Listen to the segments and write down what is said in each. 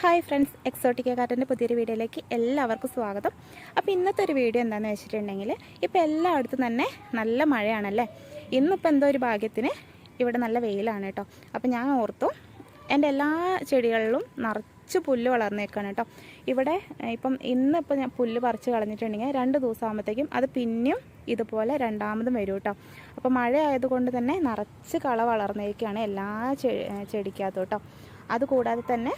Hi friends Exotica കാർട്ടിന്റെ പുതിയൊരു വീഡിയോയിലേക്ക് എല്ലാവർക്കും സ്വാഗതം. അപ്പോൾ ഇന്നത്തെ ഒരു വീഡിയോ എന്താണെന്ന് വെച്ചിട്ടുണ്ടെങ്കിൽ ഇപ്പോൾ എല്ലായിടത്തും തന്നെ നല്ല മഴയാണല്ലേ? ഇന്നിപ്പോൾ എന്തോ ഒരു ഭാഗ്യത്തിന് ഇവിടെ നല്ല വെയിലാണ് കേട്ടോ. അപ്പോൾ ഞാൻ ഓർത്തു എന്റെ എല്ലാ ചെടികളിലും നിറച്ച് പുല്ല് വളർന്നേക്കാണ് കേട്ടോ. ഇവിടെ ഇപ്പം ഇന്നിപ്പോൾ ഞാൻ പുല്ല് പറിച്ച് കളഞ്ഞിട്ടുണ്ടെങ്കിൽ രണ്ട് ദിവസം ആകുമ്പോഴത്തേക്കും അത് പിന്നെയും ഇതുപോലെ രണ്ടാമതും വരും കേട്ടോ. അപ്പോൾ മഴ ആയതുകൊണ്ട് തന്നെ നിറച്ച് കള വളർന്നേക്കാണ് എല്ലാ ചെടിക്കകത്തും കേട്ടോ. അതുകൂടാതെ തന്നെ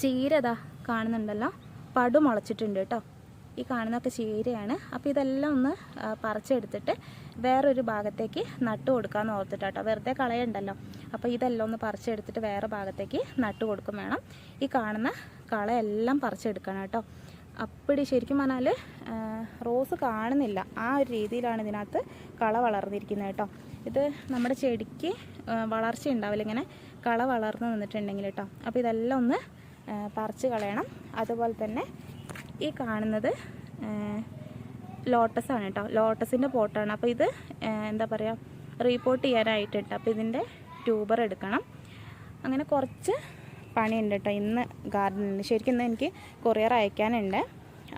ചീരതാ കാണുന്നുണ്ടല്ലോ. പടു മുളച്ചിട്ടുണ്ട് കേട്ടോ. ഈ കാണുന്നൊക്കെ ചീരയാണ്. അപ്പോൾ ഇതെല്ലാം ഒന്ന് പറിച്ചെടുത്തിട്ട് വേറൊരു ഭാഗത്തേക്ക് നട്ടു കൊടുക്കാമെന്ന് ഓർത്തിട്ടാട്ടോ വെറുതെ കളയുണ്ടല്ലോ. അപ്പോൾ ഇതെല്ലാം ഒന്ന് പറിച്ചെടുത്തിട്ട് വേറെ ഭാഗത്തേക്ക് നട്ട് കൊടുക്കും വേണം. ഈ കാണുന്ന കളയെല്ലാം പറിച്ചെടുക്കണം കേട്ടോ. അപ്പടി ശരിക്കും പറഞ്ഞാൽ റോസ് കാണുന്നില്ല. ആ ഒരു രീതിയിലാണ് ഇതിനകത്ത് കള വളർന്നിരിക്കുന്നത് കേട്ടോ. ഇത് നമ്മുടെ ചെടിക്ക് വളർച്ച ഉണ്ടാവില്ല. ഇങ്ങനെ കള വളർന്ന് നിന്നിട്ടുണ്ടെങ്കിൽ കേട്ടോ. അപ്പോൾ ഇതെല്ലാം ഒന്ന് പറിച്ച് കളയണം. അതുപോലെ തന്നെ ഈ കാണുന്നത് ലോട്ടസാണ് കേട്ടോ. ലോട്ടസിന്റെ പോട്ടാണ്. അപ്പോൾ ഇത് എന്താ പറയുക റീപോർട്ട് ചെയ്യാനായിട്ടുണ്ട്. അപ്പോൾ ഇതിന്റെ ട്യൂബർ എടുക്കണം. അങ്ങനെ കുറച്ച് പണിയുണ്ട് കേട്ടോ ഇന്ന് ഗാർഡനിൽ ശരിക്കും ഇന്ന് എനിക്ക് കൊറിയർ അയക്കാനുണ്ട്.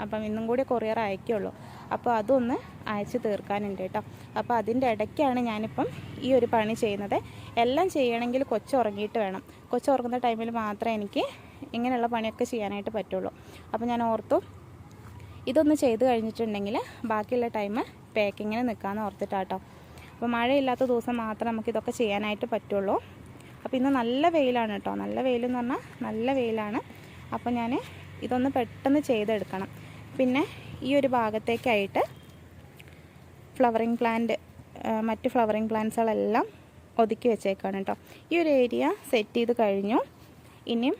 അപ്പം ഇന്നും കൂടി കൊറിയർ അയക്കുള്ളൂ. അപ്പോൾ അതൊന്ന് അയച്ച് തീർക്കാനുണ്ട് കേട്ടോ. അപ്പോൾ അതിന്റെ ഇടയ്ക്കാണ് ഞാനിപ്പം ഈ ഒരു പണി ചെയ്യുന്നത്. എല്ലാം ചെയ്യണമെങ്കിൽ കൊച്ചുറങ്ങിയിട്ട് വേണം. കൊച്ചുറങ്ങുന്ന ടൈമിൽ മാത്രമേ എനിക്ക് ഇങ്ങനെയുള്ള പണിയൊക്കെ ചെയ്യാനായിട്ട് പറ്റുള്ളൂ. അപ്പോൾ ഞാൻ ഓർത്തു ഇതൊന്ന് ചെയ്ത് കഴിഞ്ഞിട്ടുണ്ടെങ്കിൽ ബാക്കിയുള്ള ടൈം പാക്കിങ്ങിന് നിൽക്കാമെന്ന് ഓർത്തിട്ടാട്ടോ അപ്പോൾ മഴയില്ലാത്ത ദിവസം മാത്രം നമുക്ക് ഇതൊക്കെ ചെയ്യാനായിട്ട് പറ്റുള്ളൂ. അപ്പോൾ ഇന്ന് നല്ല വെയിലാണ് കേട്ടോ നല്ല വെയിലെന്ന് പറഞ്ഞാൽ നല്ല വെയിലാണ്. അപ്പോൾ ഞാൻ ഇതൊന്ന് പെട്ടെന്ന് ചെയ്തെടുക്കണം. പിന്നെ ഈ ഒരു ഭാഗത്തേക്കായിട്ട് ഫ്ലവറിങ് പ്ലാന്റ് മറ്റ് ഫ്ലവറിങ് പ്ലാന്റ്സുകളെല്ലാം ഒതുക്കി വെച്ചേക്കാണ് കേട്ടോ ഈ ഒരു ഏരിയ സെറ്റ് ചെയ്ത് കഴിഞ്ഞു. ഇനിയും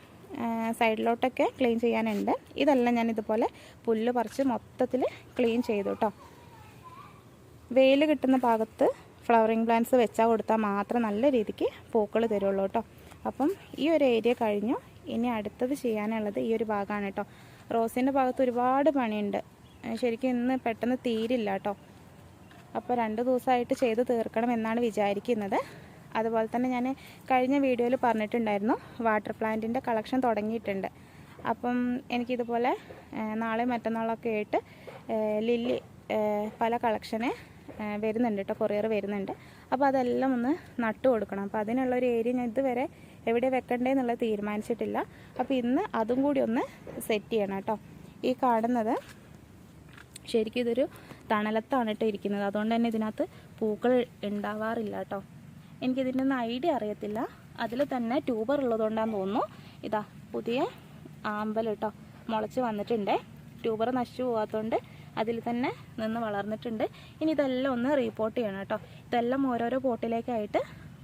സൈഡിലോട്ടൊക്കെ ക്ലീൻ ചെയ്യാനുണ്ട്. ഇതെല്ലാം ഞാൻ ഇതുപോലെ പുല്ല് പറിച്ച് മൊത്തത്തിൽ ക്ലീൻ ചെയ്തു കേട്ടോ വെയിൽ കിട്ടുന്ന ഭാഗത്ത് ഫ്ലവറിങ് പ്ലാന്റ്സ് വെച്ചാൽ കൊടുത്താൽ മാത്രം നല്ല രീതിക്ക് പൂക്കൾ തരുള്ളൂ കേട്ടോ അപ്പം ഈ ഒരു ഏരിയ കഴിഞ്ഞു. ഇനി അടുത്തത് ചെയ്യാനുള്ളത് ഈ ഒരു ഭാഗമാണ് കേട്ടോ റോസിന്റെ ഭാഗത്ത് ഒരുപാട് പണിയുണ്ട്. ശരിക്കും ഇന്ന് പെട്ടെന്ന് തീരില്ല കേട്ടോ അപ്പോൾ രണ്ട് ദിവസമായിട്ട് ചെയ്ത് തീർക്കണം എന്നാണ് വിചാരിക്കുന്നത്. അതുപോലെ തന്നെ ഞാൻ കഴിഞ്ഞ വീഡിയോയിൽ പറഞ്ഞിട്ടുണ്ടായിരുന്നു വാട്ടർ പ്ലാന്റിന്റെ കളക്ഷൻ തുടങ്ങിയിട്ടുണ്ട്. അപ്പം എനിക്കിതുപോലെ നാളെ മറ്റന്നാളൊക്കെ ആയിട്ട് ലില്ലി പല കളക്ഷന് വരുന്നുണ്ട് കേട്ടോ കൊറിയർ വരുന്നുണ്ട്. അപ്പോൾ അതെല്ലാം ഒന്ന് നട്ടു കൊടുക്കണം. അപ്പോൾ അതിനുള്ള ഒരു ഏരിയ ഞാൻ ഇതുവരെ എവിടെ വെക്കണ്ടേന്നുള്ളത് തീരുമാനിച്ചിട്ടില്ല. അപ്പോൾ ഇന്ന് അതും കൂടി ഒന്ന് സെറ്റ് ചെയ്യണം കേട്ടോ ഈ കാണുന്നത് ശരിക്കും ഇതൊരു തണലത്താണ് കേട്ടോ ഇരിക്കുന്നത് അതുകൊണ്ട് തന്നെ ഇതിനകത്ത് പൂക്കൾ ഉണ്ടാവാറില്ല കേട്ടോ എനിക്കിതിന്റെ ഒന്നും ഐഡിയ അറിയത്തില്ല. അതിൽ തന്നെ ട്യൂബർ ഉള്ളതുകൊണ്ടാന്ന് തോന്നുന്നു. ഇതാ പുതിയ ആമ്പൽ കേട്ടോ മുളച്ച് വന്നിട്ടുണ്ട്. ട്യൂബർ നശിച്ചു പോകാത്തതുകൊണ്ട് അതിൽ തന്നെ നിന്ന് വളർന്നിട്ടുണ്ട്. ഇനി ഇതെല്ലാം ഒന്ന് റീപോർട്ട് ചെയ്യണം കേട്ടോ. ഇതെല്ലാം ഓരോരോ പോട്ടിലേക്കായിട്ട്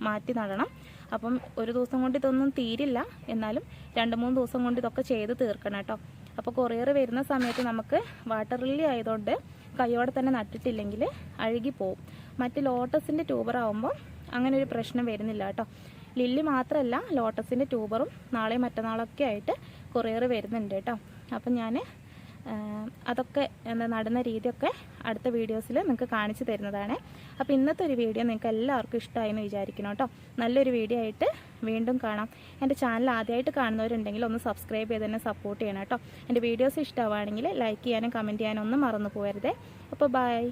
മാറ്റി നടണം. അപ്പം ഒരു ദിവസം കൊണ്ട് ഇതൊന്നും തീരില്ല. എന്നാലും രണ്ട് മൂന്ന് ദിവസം കൊണ്ട് ഇതൊക്കെ ചെയ്ത് തീർക്കണം കേട്ടോ. അപ്പോൾ കൊറിയർ വരുന്ന സമയത്ത് നമുക്ക് വാട്ടർ ലില്ലി ആയതുകൊണ്ട് കൈയോടെ തന്നെ നട്ടിട്ടില്ലെങ്കിൽ അഴുകി പോവും. മറ്റ് ലോട്ടസിന്റെ ട്യൂബർ ആകുമ്പോൾ അങ്ങനെ ഒരു പ്രശ്നം വരുന്നില്ല കേട്ടോ. ലില്ലി മാത്രമല്ല ലോട്ടസിന്റെ ട്യൂബറും നാളെ മറ്റന്നാളൊക്കെ ആയിട്ട് കൊറിയർ വരുന്നുണ്ട് കേട്ടോ. അപ്പം ഞാൻ അതൊക്കെ എന്താ നടുന്ന രീതിയൊക്കെ അടുത്ത വീഡിയോസിൽ നിങ്ങൾക്ക് കാണിച്ചു തരുന്നതാണ്. അപ്പോൾ ഇന്നത്തെ ഒരു വീഡിയോ നിങ്ങൾക്ക് എല്ലാവർക്കും ഇഷ്ടമായി എന്ന് വിചാരിക്കണം കേട്ടോ. നല്ലൊരു വീഡിയോ ആയിട്ട് വീണ്ടും കാണാം. എന്റെ ചാനൽ ആദ്യമായിട്ട് കാണുന്നവരുണ്ടെങ്കിൽ ഒന്ന് സബ്സ്ക്രൈബ് ചെയ്ത് തന്നെ സപ്പോർട്ട് ചെയ്യണം കേട്ടോ. എന്റെ വീഡിയോസ് ഇഷ്ടമാവുകയാണെങ്കിൽ ലൈക്ക് ചെയ്യാനും കമന്റ് ചെയ്യാനും ഒന്നും മറന്നു പോകരുതേ. അപ്പോൾ ബൈ.